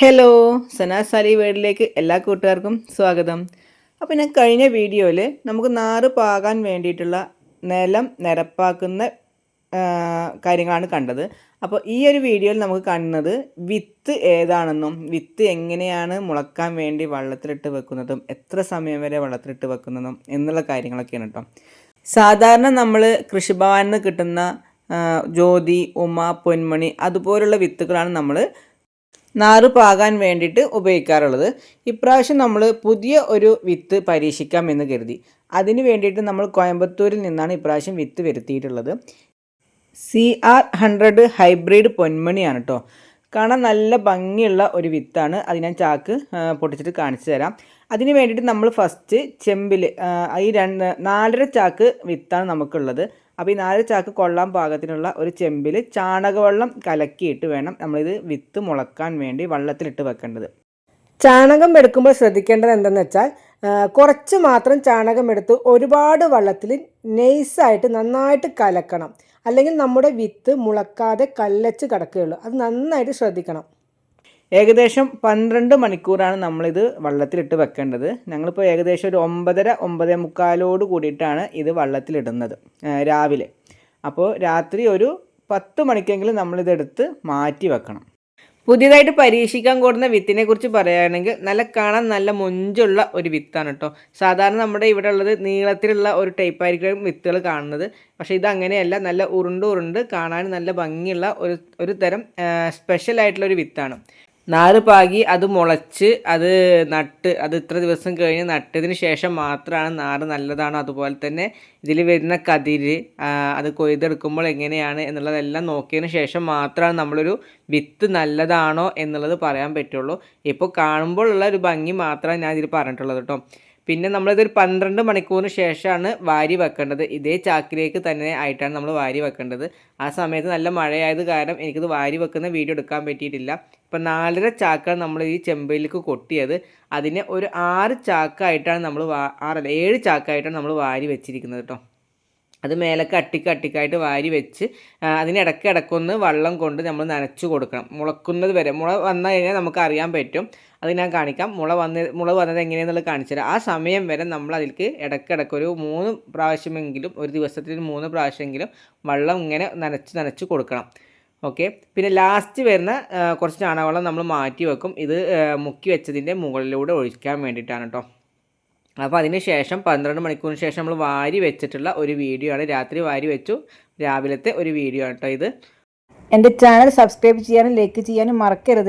Hello സനാസാലി വേർഡിലേക്ക് എല്ലാ കൂട്ടുകാർക്കും സ്വാഗതം. അപ്പോൾ ഞാൻ കഴിഞ്ഞ വീഡിയോയിൽ നമുക്ക് നാറ് പാകാൻ വേണ്ടിയിട്ടുള്ള നിലം നിരപ്പാക്കുന്ന കാര്യങ്ങളാണ് കണ്ടത്. അപ്പോൾ ഈ ഒരു വീഡിയോയിൽ നമുക്ക് കാണുന്നത് വിത്ത് ഏതാണെന്നും വിത്ത് എങ്ങനെയാണ് മുളക്കാൻ വേണ്ടി വള്ളത്തിലിട്ട് വെക്കുന്നതും എത്ര സമയം വരെ വള്ളത്തിലിട്ട് വെക്കുന്നതും എന്നുള്ള കാര്യങ്ങളൊക്കെയാണ് കേട്ടോ സാധാരണ നമ്മൾ കൃഷിഭവനിൽ നിന്ന് കിട്ടുന്ന ജ്യോതി ഉമ പൊന്മണി അതുപോലുള്ള വിത്തുകളാണ് നമ്മൾ നാറ് പാകാൻ വേണ്ടിയിട്ട് ഉപയോഗിക്കാറുള്ളത്. ഇപ്രാവശ്യം നമ്മൾ പുതിയ ഒരു വിത്ത് പരീക്ഷിക്കാം എന്ന് കരുതി. അതിന് വേണ്ടിയിട്ട് നമ്മൾ കോയമ്പത്തൂരിൽ നിന്നാണ് ഇപ്രാവശ്യം വിത്ത് വരുത്തിയിട്ടുള്ളത്. സി ആർ ഹൺഡ്രഡ് ഹൈബ്രിഡ് പൊന്മണിയാണ് കേട്ടോ കാണാൻ നല്ല ഭംഗിയുള്ള ഒരു വിത്താണ്. അത് ഞാൻ ചാക്ക് പൊട്ടിച്ചിട്ട് കാണിച്ചു തരാം. അതിന് വേണ്ടിയിട്ട് നമ്മൾ ഫസ്റ്റ് ചെമ്പിൽ ഈ രണ്ട് നാലര ചാക്ക് വിത്താണ് നമുക്കുള്ളത്. അപ്പോൾ ഈ നാല് ചാക്ക് കൊള്ളാൻ പാകത്തിനുള്ള ഒരു ചെമ്പിൽ ചാണകവെള്ളം കലക്കിയിട്ട് വേണം നമ്മളിത് വിത്ത് മുളക്കാൻ വേണ്ടി വെള്ളത്തിലിട്ട് വെക്കേണ്ടത്. ചാണകം എടുക്കുമ്പോൾ ശ്രദ്ധിക്കേണ്ടത് എന്തെന്ന് വെച്ചാൽ കുറച്ച് മാത്രം ചാണകം എടുത്ത് ഒരുപാട് വെള്ളത്തിൽ നൈസായിട്ട് നന്നായിട്ട് കലക്കണം. അല്ലെങ്കിൽ നമ്മുടെ വിത്ത് മുളക്കാതെ കല്ലച്ച് കിടക്കുകയുള്ളൂ. അത് നന്നായിട്ട് ശ്രദ്ധിക്കണം. ഏകദേശം പന്ത്രണ്ട് മണിക്കൂറാണ് നമ്മളിത് വള്ളത്തിലിട്ട് വെക്കേണ്ടത്. ഞങ്ങളിപ്പോൾ ഏകദേശം ഒരു ഒമ്പതര ഒമ്പതേ മുക്കാലോട് കൂടിയിട്ടാണ് ഇത് വള്ളത്തിലിടുന്നത് രാവിലെ. അപ്പോൾ രാത്രി ഒരു പത്ത് മണിക്കെങ്കിലും നമ്മളിതെടുത്ത് മാറ്റി വെക്കണം. പുതിയതായിട്ട് പരീക്ഷിക്കാൻ കൂടുന്ന വിത്തിനെ കുറിച്ച് പറയുകയാണെങ്കിൽ നല്ല കാണാൻ നല്ല മൊഞ്ചുള്ള ഒരു വിത്താണ് കേട്ടോ സാധാരണ നമ്മുടെ ഇവിടെ ഉള്ളത് നീളത്തിലുള്ള ഒരു ടൈപ്പ് ആയിരിക്കും വിത്തുകൾ കാണുന്നത്. പക്ഷേ ഇത് അങ്ങനെയല്ല നല്ല ഉരുണ്ട് ഉരുണ്ട് കാണാൻ നല്ല ഭംഗിയുള്ള ഒരു ഒരു തരം സ്പെഷ്യൽ ആയിട്ടുള്ള ഒരു വിത്താണ്. നാല് പാകി അത് മുളച്ച് അത് നട്ട് അത് ഇത്ര ദിവസം കഴിഞ്ഞ് നട്ടതിന് ശേഷം മാത്രമാണ് നാറ് നല്ലതാണോ അതുപോലെ തന്നെ ഇതിൽ വരുന്ന കതിര് അത് കൊയ്തെടുക്കുമ്പോൾ എങ്ങനെയാണ് എന്നുള്ളതെല്ലാം നോക്കിയതിന് ശേഷം മാത്രമാണ് നമ്മളൊരു വിത്ത് നല്ലതാണോ എന്നുള്ളത് പറയാൻ പറ്റുള്ളൂ. ഇപ്പോൾ കാണുമ്പോഴുള്ള ഒരു ഭംഗി മാത്രമാണ് ഞാൻ ഇതിൽ പറഞ്ഞിട്ടുള്ളത് കേട്ടോ. പിന്നെ നമ്മളിതൊരു പന്ത്രണ്ട് മണിക്കൂറിന് ശേഷമാണ് വാരി വെക്കേണ്ടത്. ഇതേ ചാക്കിലേക്ക് തന്നെ ആയിട്ടാണ് നമ്മൾ വാരി വെക്കേണ്ടത്. ആ സമയത്ത് നല്ല മഴയായത് കാരണം എനിക്കിത് വാരി വെക്കുന്ന വീഡിയോ എടുക്കാൻ പറ്റിയിട്ടില്ല. ഇപ്പം നാലര ചാക്കാണ് നമ്മൾ ഈ ചെമ്പയിലേക്ക് കൊട്ടിയത്. അതിനെ ഒരു ആറ് ചാക്കായിട്ടാണ് നമ്മൾ വാ ആറല്ല ഏഴ് ചാക്കായിട്ടാണ് നമ്മൾ വാരി വെച്ചിരിക്കുന്നത് കേട്ടോ. അത് മേലൊക്കെ അട്ടിക്ക് അട്ടിക്കായിട്ട് വാരി വെച്ച് അതിനിടയ്ക്ക് വെള്ളം കൊണ്ട് നമ്മൾ നനച്ചു കൊടുക്കണം. മുളക്കുന്നത് വരെ മുള വന്നു കഴിഞ്ഞാൽ നമുക്ക് അറിയാൻ പറ്റും. അത് ഞാൻ കാണിക്കാം. മുള വന്ന് മുള വന്നത് എങ്ങനെയെന്നുള്ളത് കാണിച്ചു തരാം. ആ സമയം വരെ നമ്മൾ അതിലേക്ക് ഇടയ്ക്കിടയ്ക്ക് ഒരു മൂന്ന് പ്രാവശ്യമെങ്കിലും ഒരു ദിവസത്തിൽ മൂന്ന് പ്രാവശ്യമെങ്കിലും വെള്ളം ഇങ്ങനെ നനച്ച് നനച്ച് കൊടുക്കണം. ഓക്കെ? പിന്നെ ലാസ്റ്റ് വരുന്ന കുറച്ച് ചാണകവെള്ളം നമ്മൾ മാറ്റി വെക്കും. ഇത് മുക്കി വെച്ചതിന്റെ മുകളിലൂടെ ഒഴിക്കാൻ വേണ്ടിയിട്ടാണ് കേട്ടോ. അപ്പോൾ അതിന് ശേഷം പന്ത്രണ്ട് മണിക്കൂറിന് ശേഷം നമ്മൾ വാരി വെച്ചിട്ടുള്ള ഒരു വീഡിയോ ആണ്. രാത്രി വാരി വെച്ചു. രാവിലത്തെ ഒരു വീഡിയോ ആണ് കേട്ടോ ഇത്. എന്റെ ചാനൽ സബ്സ്ക്രൈബ് ചെയ്യാനും ലൈക്ക് ചെയ്യാനും മറക്കരുത്.